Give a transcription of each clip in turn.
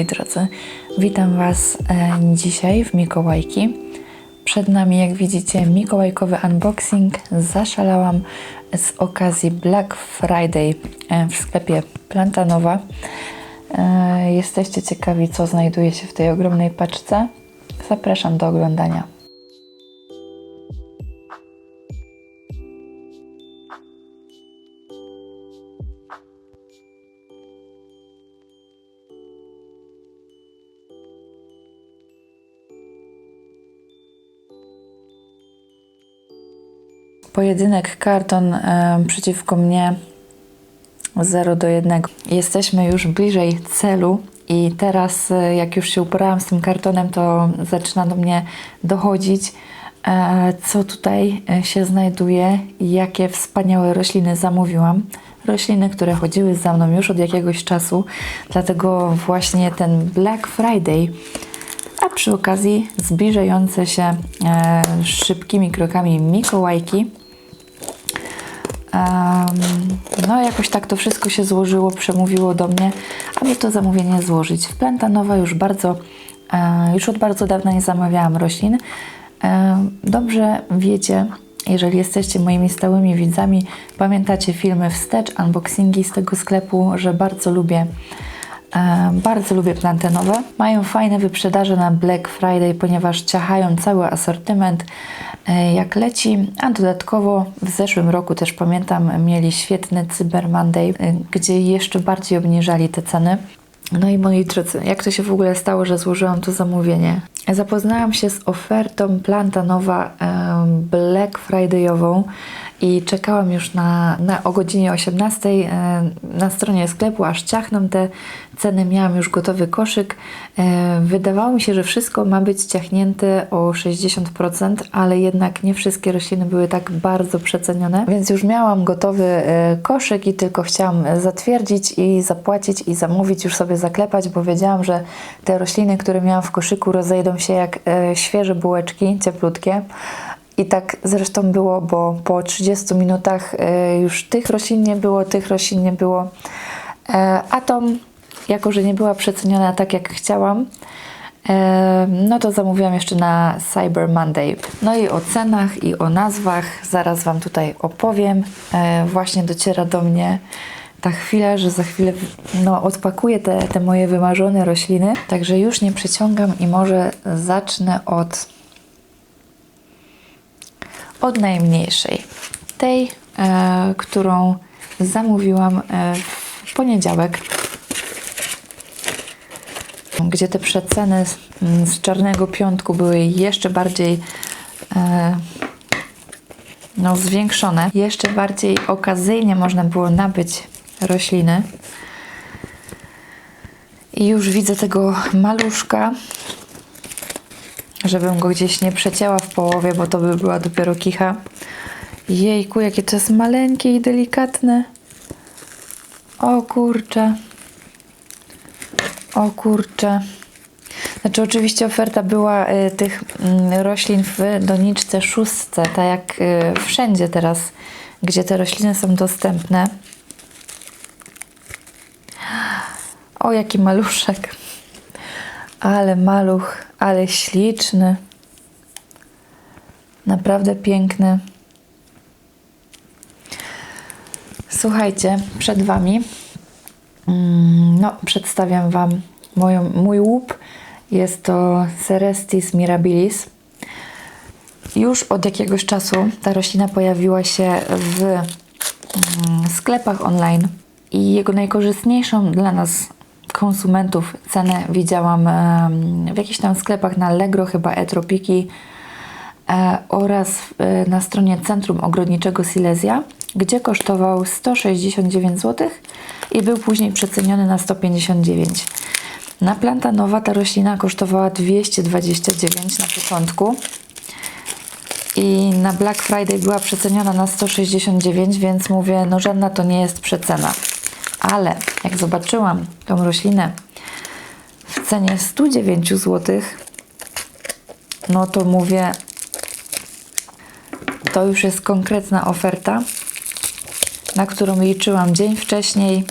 moi drodzy, witam Was e, dzisiaj w Mikołajki. Przed nami, jak widzicie, mikołajkowy unboxing. Zaszalałam z okazji Black Friday e, w sklepie Plantanowa. E, Jesteście ciekawi, co znajduje się w tej ogromnej paczce? Zapraszam do oglądania. Pojedynek karton e, przeciwko mnie 0 do 1. Jesteśmy już bliżej celu i teraz e, jak już się uporałam z tym kartonem, to zaczyna do mnie dochodzić, e, co tutaj e, się znajduje i jakie wspaniałe rośliny zamówiłam. Rośliny, które chodziły za mną już od jakiegoś czasu, dlatego właśnie ten Black Friday a przy okazji zbliżające się szybkimi krokami Mikołajki. No, jakoś tak to wszystko się złożyło, przemówiło do mnie, aby to zamówienie złożyć. W Plantanowa już bardzo, e, już od bardzo dawna nie zamawiałam roślin. Dobrze wiecie, jeżeli jesteście moimi stałymi widzami, pamiętacie filmy wstecz, unboxingi z tego sklepu, że bardzo lubię Bardzo lubię plantenowe. Mają fajne wyprzedaże na Black Friday, ponieważ ciachają cały asortyment jak leci. A dodatkowo w zeszłym roku też pamiętam mieli świetny Cyber Monday, e, gdzie jeszcze bardziej obniżali te ceny. No i moi drodzy, jak to się w ogóle stało, że złożyłam to zamówienie? Zapoznałam się z ofertą Plantanowa Black Fridayową i czekałam już na, na o godzinie 18 e, na stronie sklepu, aż ciachną te ceny. Miałam już gotowy koszyk. Wydawało mi się, że wszystko ma być ciachnięte o 60%, ale jednak nie wszystkie rośliny były tak bardzo przecenione, więc już miałam gotowy e, koszyk i tylko chciałam zatwierdzić i zapłacić i zamówić, już sobie zaklepać, bo wiedziałam, że te rośliny, które miałam w koszyku rozejdą się jak e, świeże bułeczki, cieplutkie. I tak zresztą było, bo po 30 minutach e, już tych roślin nie było, tych roślin nie było. E, Atom, jako że nie była przeceniona tak jak chciałam, no to zamówiłam jeszcze na Cyber Monday. No i o cenach i o nazwach zaraz Wam tutaj opowiem. Właśnie dociera do mnie ta chwila, że za chwilę no, odpakuję te, te moje wymarzone rośliny. Także już nie przeciągam i może zacznę od od najmniejszej. Tej, e, którą zamówiłam e, w poniedziałek, gdzie te przeceny z, z czarnego piątku były jeszcze bardziej e, no, zwiększone. Jeszcze bardziej okazyjnie można było nabyć rośliny. I już widzę tego maluszka, żebym go gdzieś nie przecięła w połowie, bo to by była dopiero kicha. Jejku, jakie to jest maleńkie i delikatne. O kurcze. O kurcze. Znaczy oczywiście oferta była y, tych mm, roślin w doniczce szóstce, tak jak y, wszędzie teraz, gdzie te rośliny są dostępne. O, jaki maluszek. Ale maluch, ale śliczny. Naprawdę piękny. Słuchajcie, przed Wami mm, no, przedstawiam Wam moją, mój łup. Jest to Cerestis mirabilis. Już od jakiegoś czasu ta roślina pojawiła się w mm, sklepach online i jego najkorzystniejszą dla nas konsumentów cenę widziałam w jakichś tam sklepach na Allegro, chyba Etropiki e, oraz e, na stronie Centrum Ogrodniczego Silesia, gdzie kosztował 169 zł i był później przeceniony na 159. Na planta nowa ta roślina kosztowała 229 na początku i na Black Friday była przeceniona na 169, więc mówię, no żadna to nie jest przecena. Ale jak zobaczyłam tą roślinę w cenie 109 zł, no to mówię, to już jest konkretna oferta, na którą liczyłam dzień wcześniej.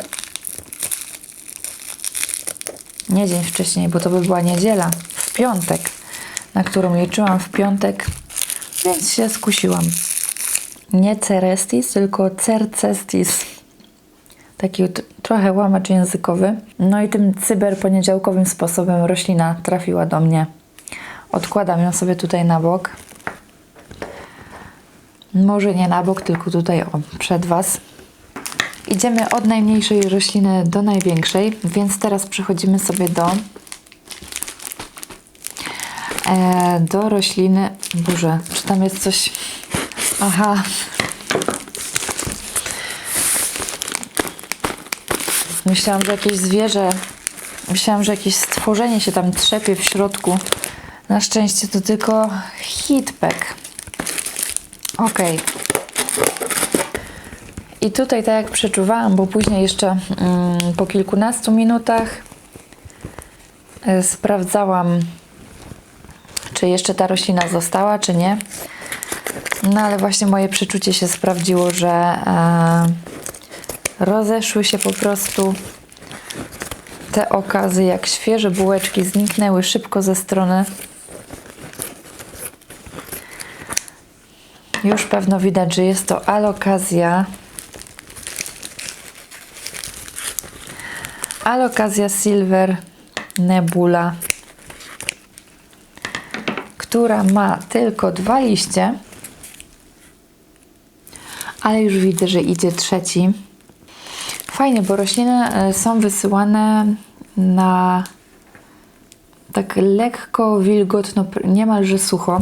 Nie dzień wcześniej, bo to by była niedziela. W piątek, na którą liczyłam w piątek, więc się skusiłam. Nie cerestis, tylko cercestis. Taki trochę łamacz językowy. No i tym cyberponiedziałkowym sposobem roślina trafiła do mnie. Odkładam ją sobie tutaj na bok. Może nie na bok, tylko tutaj o, przed Was. Idziemy od najmniejszej rośliny do największej, więc teraz przechodzimy sobie do e, do rośliny. Boże, czy tam jest coś? Aha. Myślałam, że jakieś zwierzę, myślałam, że jakieś stworzenie się tam trzepie w środku. Na szczęście to tylko hitpack. Okej. I tutaj, tak jak przeczuwałam, bo później jeszcze mm, po kilkunastu minutach y, sprawdzałam, czy jeszcze ta roślina została, czy nie. No ale właśnie moje przeczucie się sprawdziło, że e, rozeszły się po prostu te okazy, jak świeże bułeczki zniknęły szybko ze strony. Już pewno widać, że jest to alokazja. Alokazja Silver Nebula, która ma tylko dwa liście, ale już widzę, że idzie trzeci. Fajnie, bo rośliny e, są wysyłane na tak lekko wilgotno, niemalże sucho,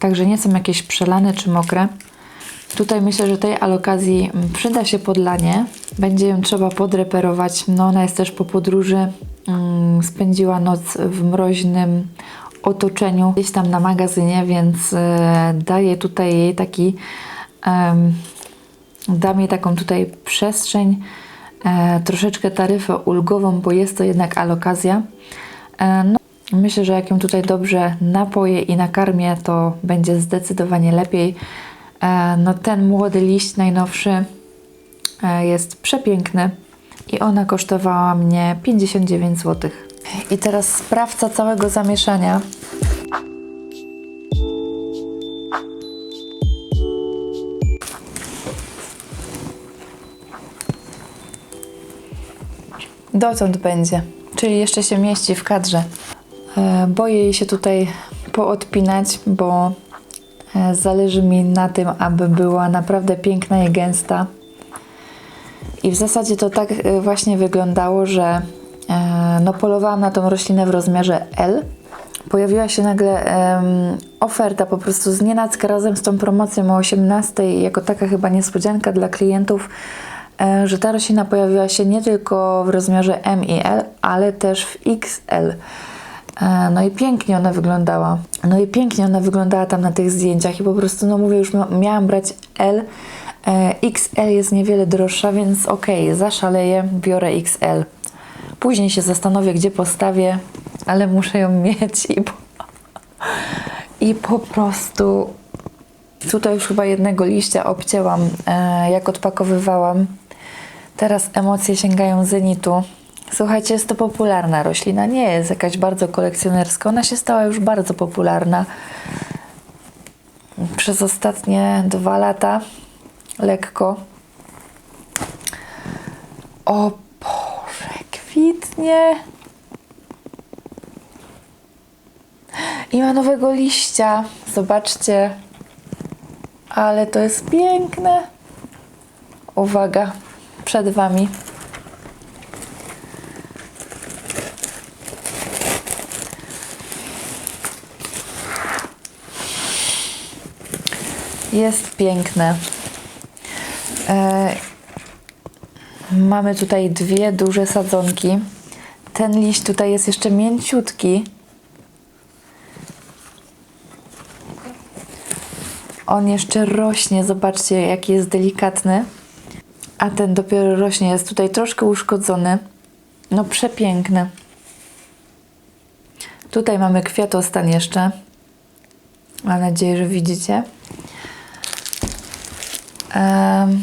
także nie są jakieś przelane czy mokre. Tutaj myślę, że tej alokazji przyda się podlanie. Będzie ją trzeba podreperować. No ona jest też po podróży. mm, Spędziła noc w mroźnym otoczeniu, gdzieś tam na magazynie, więc e, daje tutaj jej taki em, da mi taką tutaj przestrzeń, troszeczkę taryfę ulgową, bo jest to jednak alokazja. E, no, myślę, że jak ją tutaj dobrze napoję i nakarmię, to będzie zdecydowanie lepiej. E, no ten młody liść najnowszy e, jest przepiękny i ona kosztowała mnie 59 zł. I teraz sprawca całego zamieszania. Dotąd będzie, czyli jeszcze się mieści w kadrze. E, Boję jej się tutaj poodpinać, bo e, zależy mi na tym, aby była naprawdę piękna i gęsta. I w zasadzie to tak e, właśnie wyglądało, że no polowałam na tą roślinę w rozmiarze L. Pojawiła się nagle em, oferta po prostu z nienacka razem z tą promocją o 18, jako taka chyba niespodzianka dla klientów, że ta roślina pojawiła się nie tylko w rozmiarze M i L, ale też w XL. E, No i pięknie ona wyglądała. No i pięknie ona wyglądała tam na tych zdjęciach i po prostu, no mówię, już mia- miałam brać L. E, XL jest niewiele droższa, więc okej, zaszaleję, biorę XL. Później się zastanowię, gdzie postawię, ale muszę ją mieć i po, i po prostu tutaj już chyba jednego liścia obcięłam, e, jak odpakowywałam. Teraz emocje sięgają zenitu. Słuchajcie, jest to popularna roślina, nie jest jakaś bardzo kolekcjonerska. Ona się stała już bardzo popularna przez ostatnie dwa lata. Lekko. O Boże, kwitnie. I ma nowego liścia. Zobaczcie. Ale to jest piękne. Uwaga, przed Wami. Jest piękne. E, mamy tutaj dwie duże sadzonki. Ten liść tutaj jest jeszcze mięciutki. On jeszcze rośnie, zobaczcie jaki jest delikatny. A ten dopiero rośnie, jest tutaj troszkę uszkodzony. No przepiękny. Tutaj mamy kwiatostan jeszcze. Mam nadzieję, że widzicie. Em,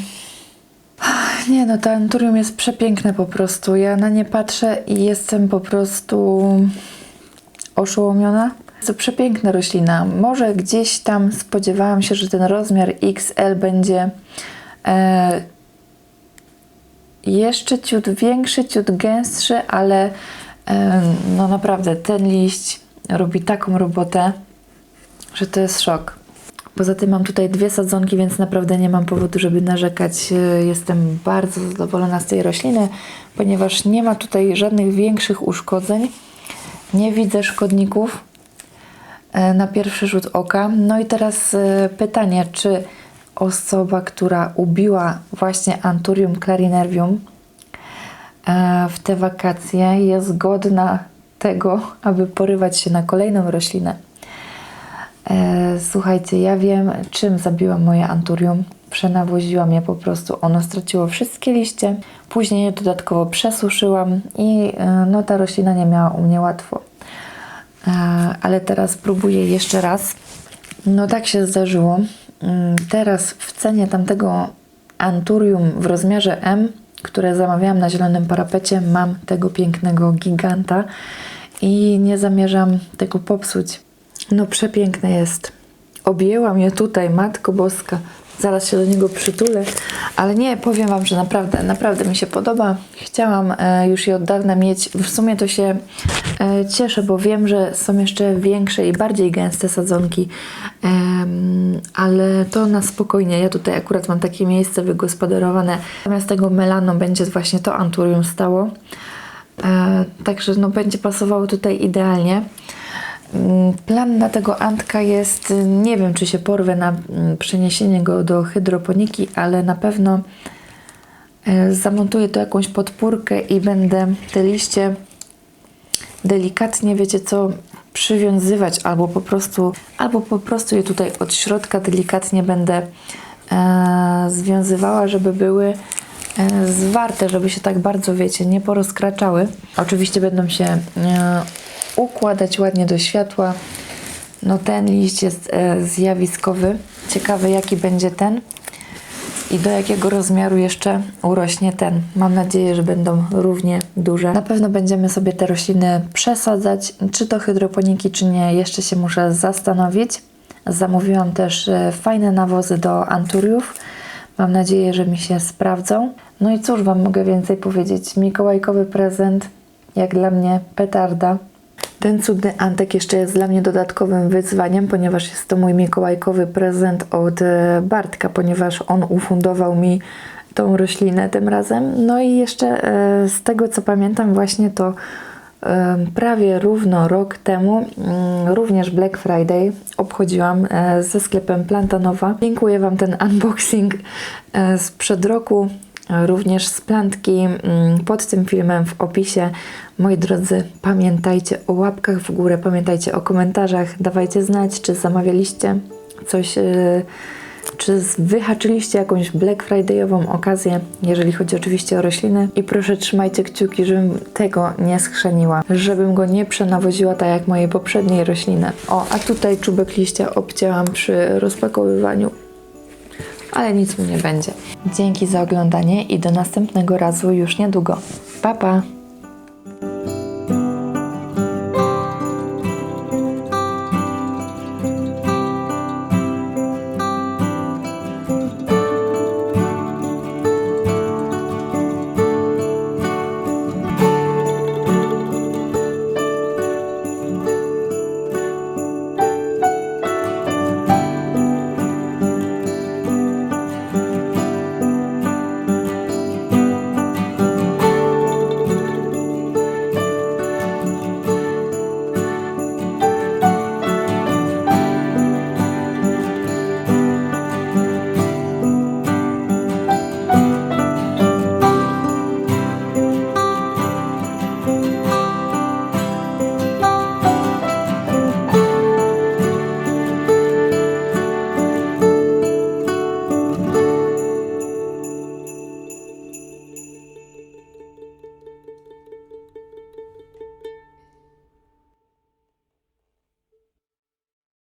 Nie no, to anturium jest przepiękne po prostu. Ja na nie patrzę i jestem po prostu oszołomiona. To przepiękna roślina. Może gdzieś tam spodziewałam się, że ten rozmiar XL będzie e, jeszcze ciut większy, ciut gęstszy, ale no naprawdę ten liść robi taką robotę, że to jest szok. Poza tym mam tutaj dwie sadzonki, więc naprawdę nie mam powodu, żeby narzekać. E, Jestem bardzo zadowolona z tej rośliny, ponieważ nie ma tutaj żadnych większych uszkodzeń. Nie widzę szkodników e, na pierwszy rzut oka. No i teraz e, pytanie, czy osoba, która ubiła właśnie Anturium clarinervium e, w te wakacje jest godna tego, aby porywać się na kolejną roślinę. E, Słuchajcie, ja wiem, czym zabiłam moje anturium. Przenawoziłam je po prostu. Ono straciło wszystkie liście. Później je dodatkowo przesuszyłam i e, no, ta roślina nie miała u mnie łatwo. Ale teraz próbuję jeszcze raz. No tak się zdarzyło. Mm, Teraz w cenie tamtego anturium w rozmiarze M, które zamawiałam na zielonym parapecie, mam tego pięknego giganta i nie zamierzam tego popsuć. No przepiękne jest. Objęłam je tutaj, Matko Boska. Zaraz się do niego przytulę. Ale nie, powiem Wam, że naprawdę, naprawdę mi się podoba. Chciałam e, już je od dawna mieć. W sumie to się e, cieszę, bo wiem, że są jeszcze większe i bardziej gęste sadzonki. Ale to na spokojnie. Ja tutaj akurat mam takie miejsce wygospodarowane. Zamiast tego melano będzie właśnie to anturium stało. E, także no, będzie pasowało tutaj idealnie. Mm, Plan na tego Antka jest, nie wiem czy się porwę na mm, przeniesienie go do hydroponiki, ale na pewno e, zamontuję tu jakąś podpórkę i będę te liście delikatnie, wiecie co, przywiązywać albo po prostu, albo po prostu je tutaj od środka delikatnie będę e, związywała, żeby były e, zwarte, żeby się tak bardzo, wiecie, nie porozkraczały. Oczywiście będą się e, układać ładnie do światła. No ten liść jest e, zjawiskowy. Ciekawy jaki będzie ten i do jakiego rozmiaru jeszcze urośnie ten. Mam nadzieję, że będą równie duże. Na pewno będziemy sobie te rośliny przesadzać, czy to hydroponiki, czy nie, jeszcze się muszę zastanowić. Zamówiłam też e, fajne nawozy do anturiów. Mam nadzieję, że mi się sprawdzą. No i cóż Wam mogę więcej powiedzieć? Mikołajkowy prezent, jak dla mnie, petarda. Ten cudny Antek jeszcze jest dla mnie dodatkowym wyzwaniem, ponieważ jest to mój mikołajkowy prezent od e, Bartka, ponieważ on ufundował mi tą roślinę tym razem. No i jeszcze e, z tego co pamiętam właśnie to e, prawie równo rok temu, mm, również Black Friday obchodziłam ze sklepem Plantanowa. Linkuję Wam ten unboxing sprzed roku również z plantki mm, pod tym filmem w opisie. Moi drodzy, pamiętajcie o łapkach w górę, pamiętajcie o komentarzach, dawajcie znać, czy zamawialiście coś, e, czy wyhaczyliście jakąś Black Fridayową okazję, jeżeli chodzi oczywiście o rośliny. I proszę trzymajcie kciuki, żebym tego nie schrzeniła, żebym go nie przenawoziła tak jak moje poprzedniej rośliny. O, a tutaj czubek liścia obcięłam przy rozpakowywaniu ale nic mu nie będzie. Dzięki za oglądanie i do następnego razu już niedługo. Pa pa!